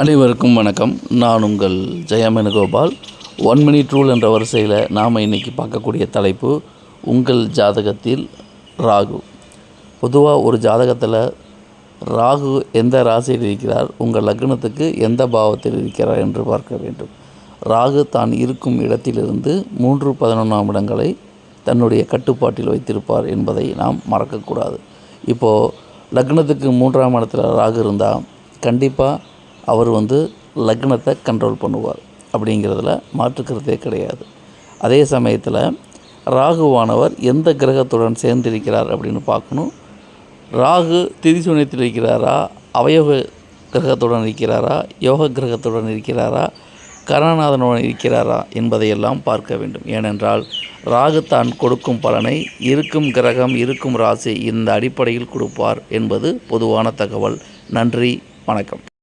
அனைவருக்கும் வணக்கம். நான் உங்கள் ஜெயமேனுகோபால். ஒன் மினிட் ரூல் என்ற வரிசையில் நாம் இன்றைக்கி பார்க்கக்கூடிய தலைப்பு உங்கள் ஜாதகத்தில் ராகு. பொதுவாக ஒரு ஜாதகத்தில் ராகு எந்த ராசியில் இருக்கிறார் உங்கள் லக்னத்துக்கு எந்த பாவத்தில் இருக்கிறார் என்று பார்க்க வேண்டும். ராகு தான் இருக்கும் இடத்திலிருந்து மூன்று பதினொன்றாம் இடங்களை தன்னுடைய கட்டுப்பாட்டில் வைத்திருப்பார் என்பதை நாம் மறக்கக்கூடாது. இப்போது லக்னத்துக்கு மூன்றாம் இடத்துல ராகு இருந்தால் கண்டிப்பாக அவர் வந்து லக்னத்தை கண்ட்ரோல் பண்ணுவார். அப்படிங்கிறதுல மாற்றுக்கிறதே கிடையாது. அதே சமயத்தில் ராகுவானவர் எந்த கிரகத்துடன் சேர்ந்திருக்கிறார் அப்படின்னு பார்க்கணும். ராகு திரிசூனியத்தில் இருக்கிறாரா? அவயோக கிரகத்துடன் இருக்கிறாரா? யோக கிரகத்துடன் இருக்கிறாரா? கரணநாதனுடன் இருக்கிறாரா? என்பதையெல்லாம் பார்க்க வேண்டும். ஏனென்றால் ராகு தான் கொடுக்கும் பலனை இருக்கும் கிரகம் இருக்கும் ராசி இந்த அடிப்படையில் கொடுப்பார் என்பது பொதுவான தகவல். நன்றி வணக்கம்.